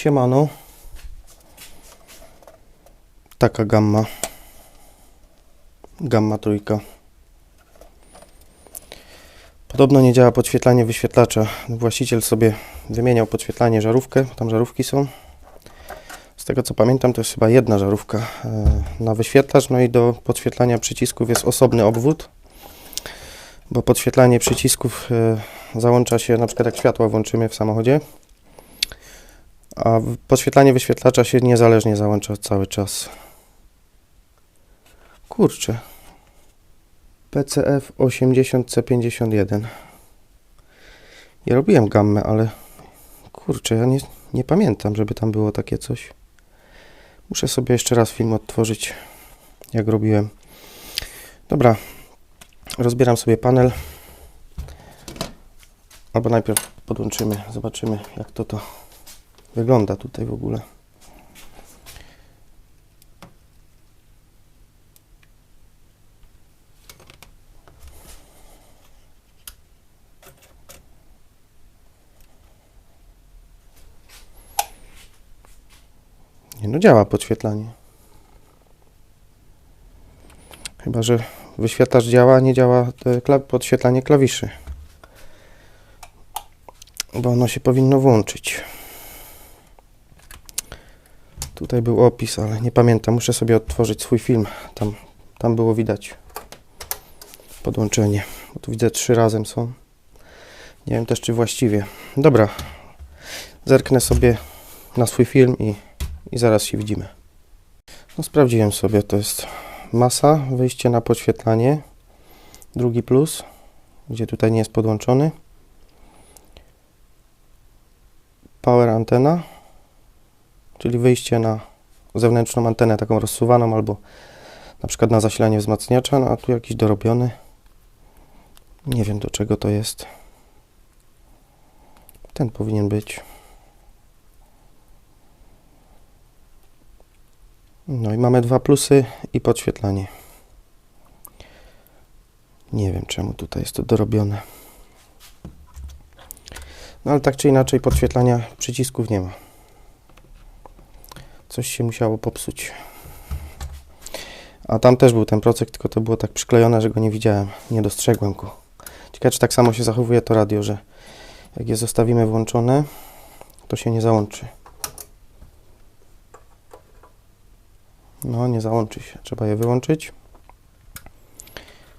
Siemano. Taka gamma. Gamma trójka. Podobno nie działa podświetlanie wyświetlacza. Właściciel sobie wymieniał podświetlanie żarówkę, tam żarówki są. Z tego co pamiętam, to jest chyba jedna żarówka e, na wyświetlacz, no i do podświetlania przycisków jest osobny obwód, bo podświetlanie przycisków e, załącza się na przykład jak światła włączymy w samochodzie, a podświetlanie wyświetlacza się niezależnie załącza cały czas. Kurczę. PCF 80C51. Ja robiłem gammę, ale kurczę, ja nie, nie pamiętam, żeby tam było takie coś. Muszę sobie jeszcze raz film odtworzyć, jak robiłem. Dobra, rozbieram sobie panel. Albo najpierw podłączymy, zobaczymy jak to to wygląda tutaj w ogóle. Nie no, działa podświetlanie. Chyba, że wyświetlacz działa, a nie działa podświetlanie klawiszy. Bo ono się powinno włączyć. Tutaj był opis, ale nie pamiętam. Muszę sobie odtworzyć swój film. Tam, tam było widać podłączenie. Bo tu widzę trzy razem są. Nie wiem też, czy właściwie. Dobra. Zerknę sobie na swój film i i zaraz się widzimy. No sprawdziłem sobie, to jest masa, wyjście na podświetlanie, drugi plus, gdzie tutaj nie jest podłączony, power antena, czyli wyjście na zewnętrzną antenę, taką rozsuwaną albo na przykład na zasilanie wzmacniacza, no a tu jakiś dorobiony, nie wiem do czego to jest, ten powinien być. No i mamy dwa plusy i podświetlanie. Nie wiem czemu tutaj jest to dorobione. No ale tak czy inaczej podświetlania przycisków nie ma. Coś się musiało popsuć. A tam też był ten procek, tylko to było tak przyklejone, że go nie widziałem. Nie dostrzegłem go. Ciekawe, czy tak samo się zachowuje to radio, że jak je zostawimy włączone, to się nie załączy. No, nie załączy się. Trzeba je wyłączyć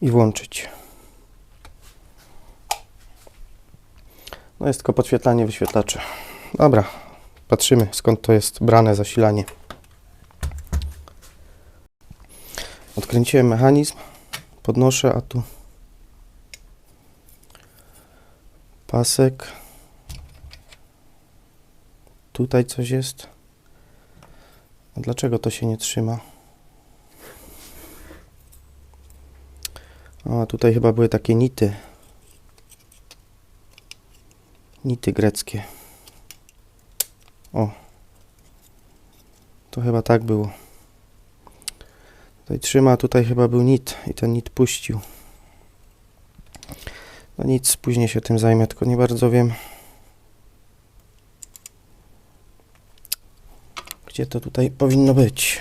i włączyć. No jest tylko podświetlanie wyświetlaczy. Dobra, patrzymy skąd to jest brane zasilanie. Odkręciłem mechanizm, podnoszę, a tu pasek. Tutaj coś jest. A dlaczego to się nie trzyma? A tutaj chyba były takie nity. Nity greckie. O. To chyba tak było. Tutaj trzyma, tutaj chyba był nit i ten nit puścił. No nic, później się tym zajmę, tylko nie bardzo wiem. Gdzie to tutaj powinno być?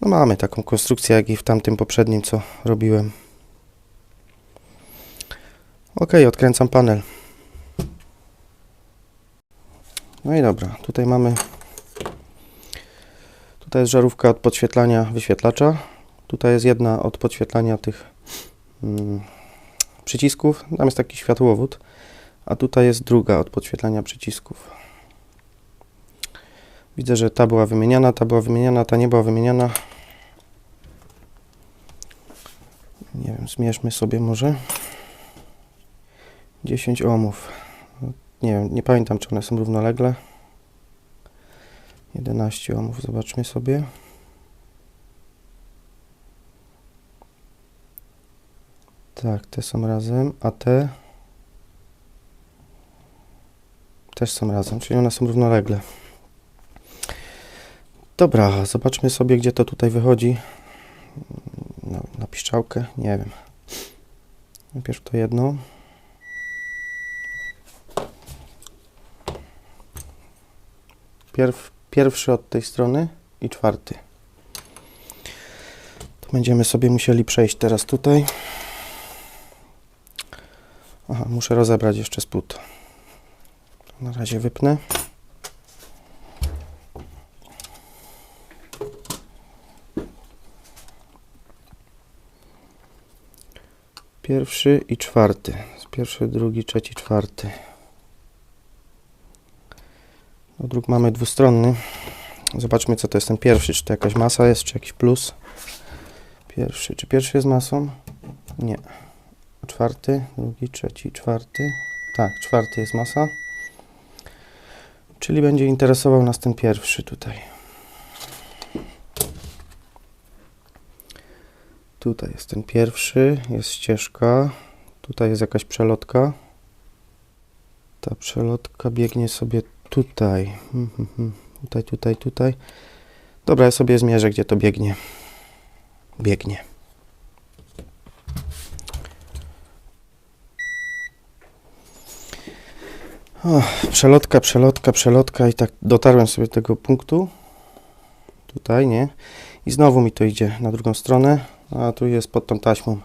No mamy taką konstrukcję, jak i w tamtym poprzednim, co robiłem. Ok, odkręcam panel. No i dobra, tutaj mamy tutaj jest żarówka od podświetlania wyświetlacza. Tutaj jest jedna od podświetlania tych mm, przycisków. Tam jest taki światłowód. A tutaj jest druga od podświetlania przycisków. Widzę, że ta była wymieniana, ta była wymieniana, ta nie była wymieniana. Nie wiem, zmierzmy sobie może. 10 ohmów. Nie wiem, nie pamiętam, czy one są równolegle. 11 ohmów, zobaczmy sobie. Tak, te są razem, a te też są razem, czyli one są równolegle. Dobra, zobaczmy sobie, gdzie to tutaj wychodzi. Na, na piszczałkę, nie wiem. Najpierw to jedno. Pierw, pierwszy od tej strony i czwarty. To będziemy sobie musieli przejść teraz tutaj. Aha, muszę rozebrać jeszcze spód. Na razie wypnę. Pierwszy i czwarty. Pierwszy, drugi, trzeci, czwarty. Druk mamy dwustronny. Zobaczmy, co to jest ten pierwszy. Czy to jakaś masa jest, czy jakiś plus. Pierwszy. Czy pierwszy jest masą? Nie. Czwarty, drugi, trzeci, czwarty. Tak, czwarty jest masa. Czyli będzie interesował nas ten pierwszy tutaj. Tutaj jest ten pierwszy, jest ścieżka. Tutaj jest jakaś przelotka. Ta przelotka biegnie sobie tutaj. Hmm, hmm, hmm. Tutaj, tutaj, tutaj. Dobra, ja sobie zmierzę, gdzie to biegnie. Biegnie. O, przelotka, przelotka, przelotka i tak dotarłem sobie do tego punktu. Tutaj, nie? I znowu mi to idzie na drugą stronę, a tu jest pod tą taśmą.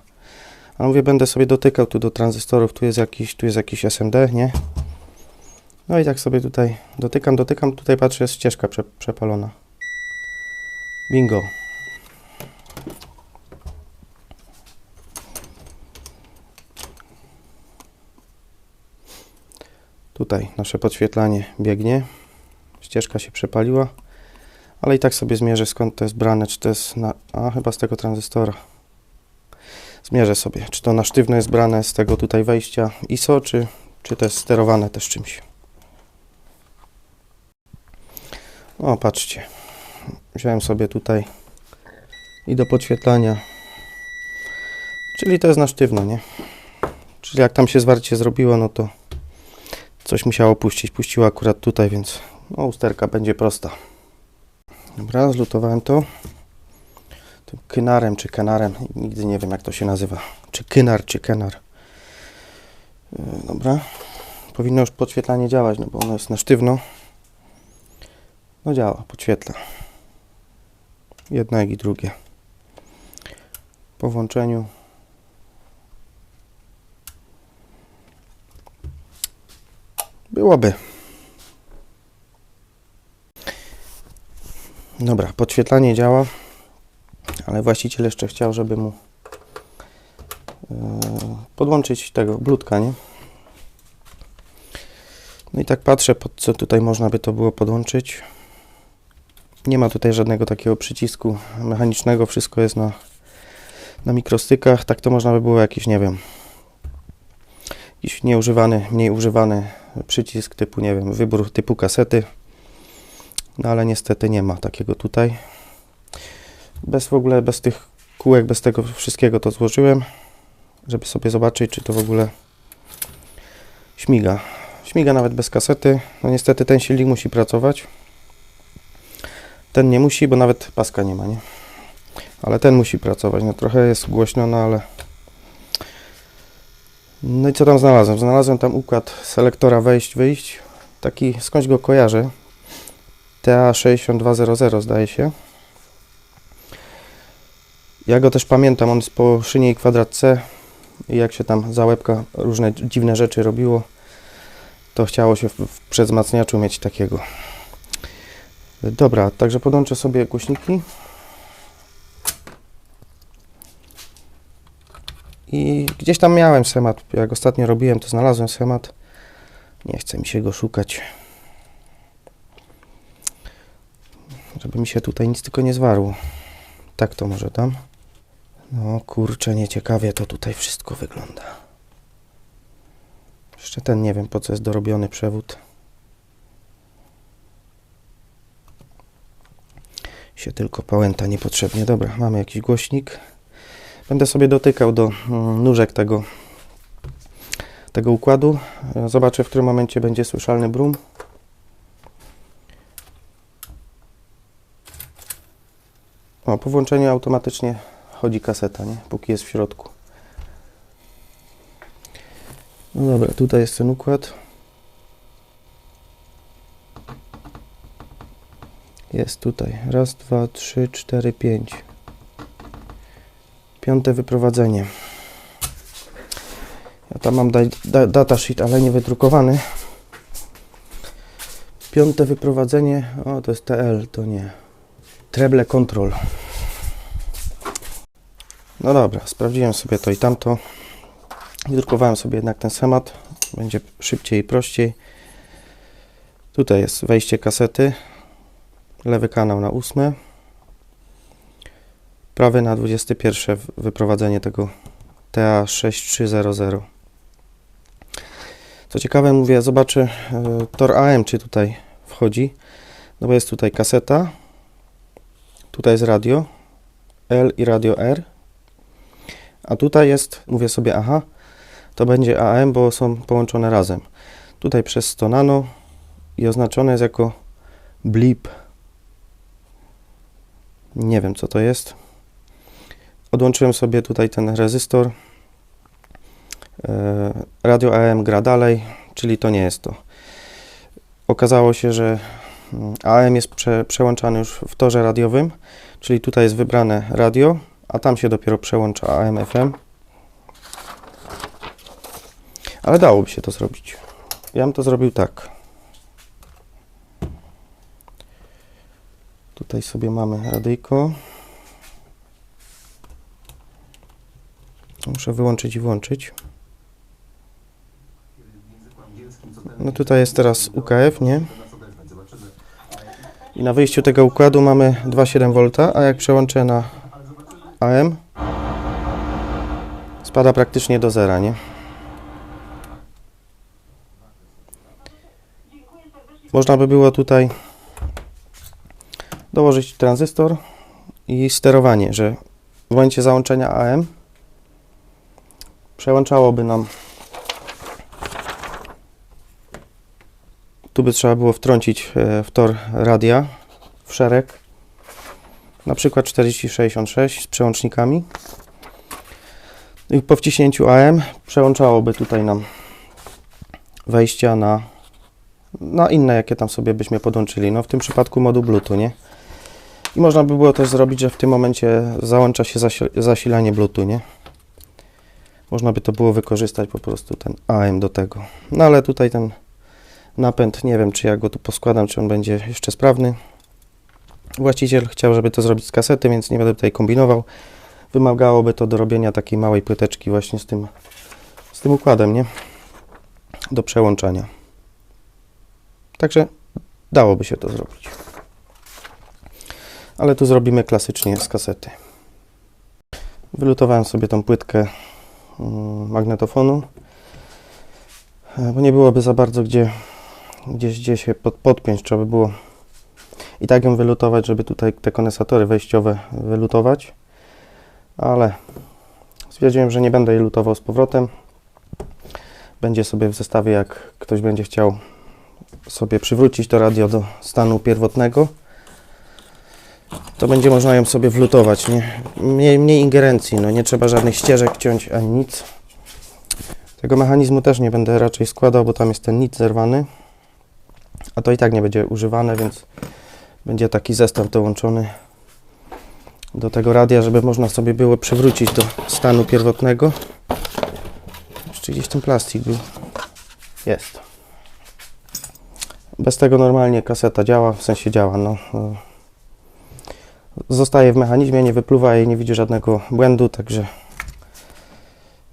A mówię, będę sobie dotykał tu do tranzystorów, tu jest jakiś, tu jest jakiś SMD, nie? No i tak sobie tutaj dotykam, dotykam, tutaj patrzę, jest ścieżka prze, przepalona. Bingo. Tutaj nasze podświetlanie biegnie. Ścieżka się przepaliła. Ale i tak sobie zmierzę skąd to jest brane, czy to jest na... A, chyba z tego tranzystora. Zmierzę sobie, czy to na sztywno jest brane z tego tutaj wejścia ISO, czy, czy to jest sterowane też czymś. O, patrzcie. Wziąłem sobie tutaj i do podświetlania. Czyli to jest na sztywno, nie? Czyli jak tam się zwarcie zrobiło, no to coś musiało puścić. Puściło akurat tutaj, więc no, usterka będzie prosta. Dobra, zlutowałem to. Tym kynarem czy kenarem, nigdy nie wiem jak to się nazywa. Czy kynar, czy kenar. Yy, Dobra. Powinno już podświetlanie działać, no bo ono jest na sztywno. No działa, podświetla. Jedno jak i drugie. Po włączeniu byłoby. Dobra, podświetlanie działa, ale właściciel jeszcze chciał, żeby mu e, podłączyć tego blutka, nie? No i tak patrzę, pod co tutaj można by to było podłączyć. Nie ma tutaj żadnego takiego przycisku mechanicznego, wszystko jest na, na mikrostykach. Tak to można by było jakiś, nie wiem, jakiś nieużywany, mniej używany przycisk typu, nie wiem, wybór typu kasety. No ale niestety nie ma takiego tutaj. Bez w ogóle, bez tych kółek, bez tego wszystkiego to złożyłem, żeby sobie zobaczyć, czy to w ogóle śmiga. Śmiga nawet bez kasety. No niestety ten silnik musi pracować. Ten nie musi, bo nawet paska nie ma, nie? Ale ten musi pracować. No trochę jest głośno, no ale... No i co tam znalazłem? Znalazłem tam układ selektora wejść, wyjść. Taki, skądś go kojarzę. TA6200 zdaje się. Ja go też pamiętam, on jest po szynie i kwadrat C i jak się tam za łebka różne dziwne rzeczy robiło, to chciało się w, w mieć takiego. Dobra, także podłączę sobie głośniki. I gdzieś tam miałem schemat, jak ostatnio robiłem, to znalazłem schemat. Nie chce mi się go szukać. Żeby mi się tutaj nic tylko nie zwarło. Tak to może tam. No kurczę, nieciekawie to tutaj wszystko wygląda. Jeszcze ten nie wiem po co jest dorobiony przewód. Się tylko pałęta niepotrzebnie. Dobra, mamy jakiś głośnik. Będę sobie dotykał do mm, nóżek tego, tego układu. Zobaczę w którym momencie będzie słyszalny brum. O, po włączeniu automatycznie chodzi kaseta, nie? Póki jest w środku. No dobra, tutaj jest ten układ. Jest tutaj. Raz, dwa, trzy, cztery, pięć. Piąte wyprowadzenie. Ja tam mam daj, da, datasheet, ale nie wydrukowany. Piąte wyprowadzenie. O, to jest TL, to nie. Treble control. No dobra, sprawdziłem sobie to i tamto. Wydrukowałem sobie jednak ten schemat. Będzie szybciej i prościej. Tutaj jest wejście kasety. Lewy kanał na 8. Prawy na 21 w- wyprowadzenie tego TA6300. Co ciekawe, mówię, zobaczę e, tor AM, czy tutaj wchodzi. No bo jest tutaj kaseta. Tutaj jest radio L i radio R. A tutaj jest, mówię sobie, aha, to będzie AM, bo są połączone razem. Tutaj przez 100 nano i oznaczone jest jako blip. Nie wiem co to jest. Odłączyłem sobie tutaj ten rezystor. E, Radio AM gra dalej, czyli to nie jest to. Okazało się, że mm, AM jest prze, przełączany już w torze radiowym, czyli tutaj jest wybrane radio, a tam się dopiero przełącza AM FM. Ale dałoby się to zrobić. Ja bym to zrobił tak. Tutaj sobie mamy radyjko. Muszę wyłączyć i włączyć. No tutaj jest teraz UKF, nie? I na wyjściu tego układu mamy 2,7 V, a jak przełączę na AM, spada praktycznie do zera, nie? Można by było tutaj dołożyć tranzystor i sterowanie, że w momencie załączenia AM przełączałoby nam tu by trzeba było wtrącić e, w tor radia w szereg na przykład 4066 z przełącznikami i po wciśnięciu AM przełączałoby tutaj nam wejścia na na inne, jakie tam sobie byśmy podłączyli. No w tym przypadku moduł Bluetooth, nie? I można by było też zrobić, że w tym momencie załącza się zasi zasilanie Bluetooth, nie? Można by to było wykorzystać po prostu ten AM do tego. No ale tutaj ten napęd, nie wiem czy ja go tu poskładam, czy on będzie jeszcze sprawny. Właściciel chciał, żeby to zrobić z kasety, więc nie będę tutaj kombinował. Wymagałoby to do robienia takiej małej płyteczki właśnie z tym, z tym układem, nie? Do przełączania. Także dałoby się to zrobić. Ale tu zrobimy klasycznie z kasety. Wylutowałem sobie tą płytkę mm, magnetofonu, e, bo nie byłoby za bardzo gdzie, gdzieś, gdzie się pod, podpiąć. Trzeba by było i tak ją wylutować, żeby tutaj te kondensatory wejściowe wylutować. Ale stwierdziłem, że nie będę jej lutował z powrotem. Będzie sobie w zestawie, jak ktoś będzie chciał sobie przywrócić to radio do stanu pierwotnego, to będzie można ją sobie wlutować, nie? Mniej, mniej ingerencji, no nie trzeba żadnych ścieżek ciąć ani nic. Tego mechanizmu też nie będę raczej składał, bo tam jest ten nic zerwany, a to i tak nie będzie używane, więc będzie taki zestaw dołączony do tego radia, żeby można sobie było przywrócić do stanu pierwotnego. Jeszcze gdzieś ten plastik był. Jest. Bez tego normalnie kaseta działa, w sensie działa, no. Zostaje w mechanizmie, nie wypluwa jej, nie widzi żadnego błędu, także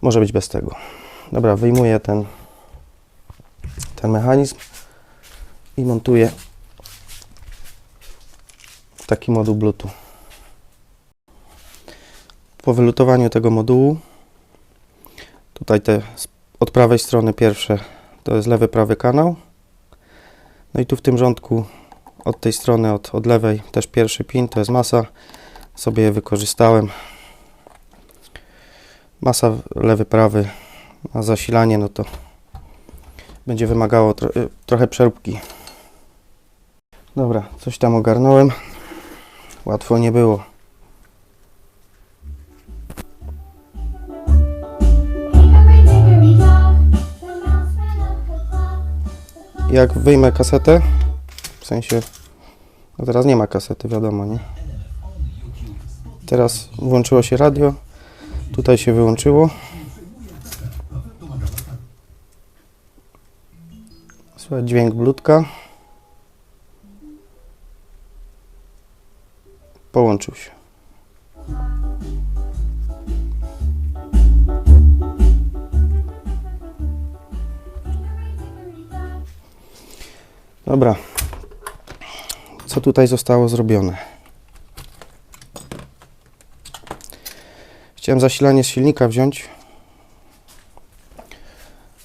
może być bez tego. Dobra, wyjmuję ten, ten mechanizm i montuję taki moduł Bluetooth. Po wylutowaniu tego modułu, tutaj te od prawej strony pierwsze to jest lewy, prawy kanał. No i tu w tym rządku od tej strony, od, od lewej też pierwszy pin, to jest masa. Sobie je wykorzystałem. Masa lewy, prawy, a zasilanie no to będzie wymagało tro, y, trochę przeróbki. Dobra, coś tam ogarnąłem. Łatwo nie było. Jak wyjmę kasetę, w sensie No teraz nie ma kasety, wiadomo, nie? Teraz włączyło się radio. Tutaj się wyłączyło. Słychać dźwięk blutka. Połączył się. Dobra. Co tutaj zostało zrobione? Chciałem zasilanie z silnika wziąć,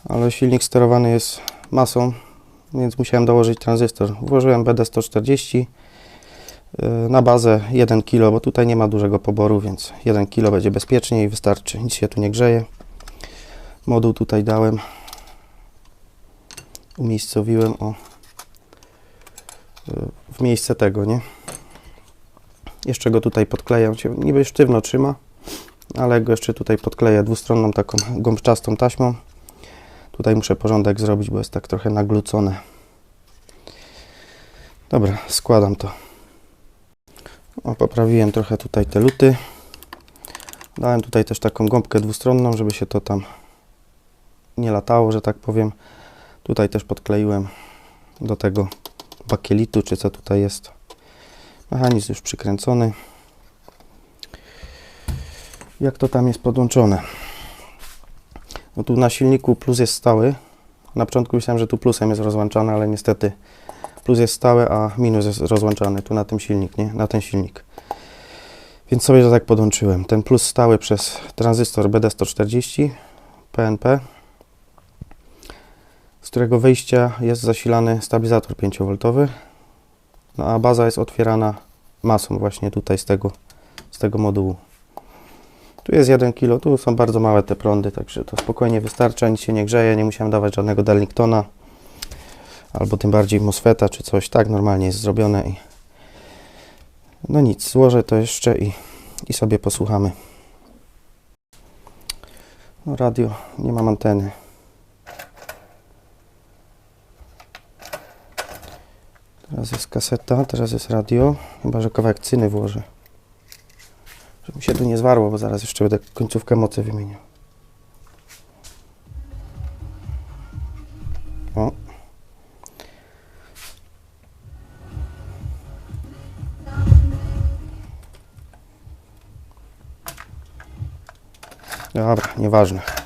ale silnik sterowany jest masą, więc musiałem dołożyć tranzystor. Włożyłem BD140 yy, na bazę 1 kg, bo tutaj nie ma dużego poboru, więc 1 kg będzie bezpiecznie i wystarczy. Nic się tu nie grzeje. Moduł tutaj dałem. Umiejscowiłem o yy, w miejsce tego, nie? Jeszcze go tutaj podklejam. Niby sztywno trzyma, ale go jeszcze tutaj podkleję dwustronną taką gąbczastą taśmą. Tutaj muszę porządek zrobić, bo jest tak trochę naglucone. Dobra, składam to. O, poprawiłem trochę tutaj te luty. Dałem tutaj też taką gąbkę dwustronną, żeby się to tam nie latało, że tak powiem. Tutaj też podkleiłem do tego bakielitu, czy co tutaj jest. Mechanizm już przykręcony. Jak to tam jest podłączone? No tu na silniku plus jest stały. Na początku myślałem, że tu plusem jest rozłączany, ale niestety plus jest stały, a minus jest rozłączany tu na tym silnik, nie? Na ten silnik. Więc sobie to tak podłączyłem. Ten plus stały przez tranzystor BD140 PNP, którego wyjścia jest zasilany stabilizator 5V. No a baza jest otwierana masą właśnie tutaj z tego, z tego modułu. Tu jest 1 kg, tu są bardzo małe te prądy, także to spokojnie wystarcza, nic się nie grzeje, nie musiałem dawać żadnego Darlingtona, albo tym bardziej MOSFETA czy coś, tak normalnie jest zrobione i no nic, złożę to jeszcze i, i sobie posłuchamy. No radio, nie mam anteny. Teraz jest kaseta, teraz jest radio, chyba że kawałek cyny włożę. Żeby się tu nie zwarło, bo zaraz jeszcze będę końcówkę mocy wymieniał. O. Dobra, nieważne.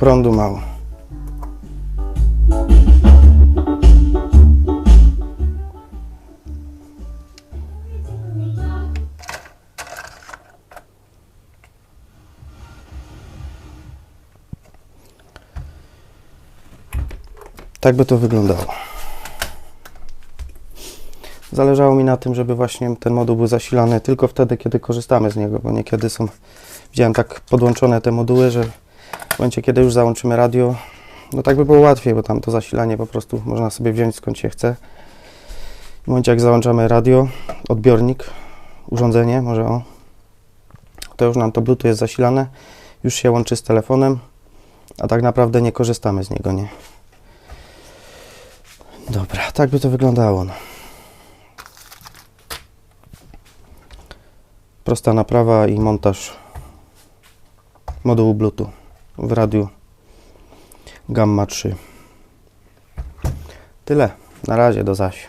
Prądu mało. Tak by to wyglądało. Zależało mi na tym, żeby właśnie ten moduł był zasilany tylko wtedy, kiedy korzystamy z niego, bo niekiedy są, widziałem tak podłączone te moduły, że w momencie, kiedy już załączymy radio, no tak by było łatwiej, bo tam to zasilanie po prostu można sobie wziąć skąd się chce. W momencie, jak załączamy radio, odbiornik, urządzenie, może o, to już nam to Bluetooth jest zasilane, już się łączy z telefonem, a tak naprawdę nie korzystamy z niego, nie? Dobra, tak by to wyglądało. No. Prosta naprawa i montaż modułu Bluetooth w radiu Gamma 3. Tyle. Na razie, do zaś.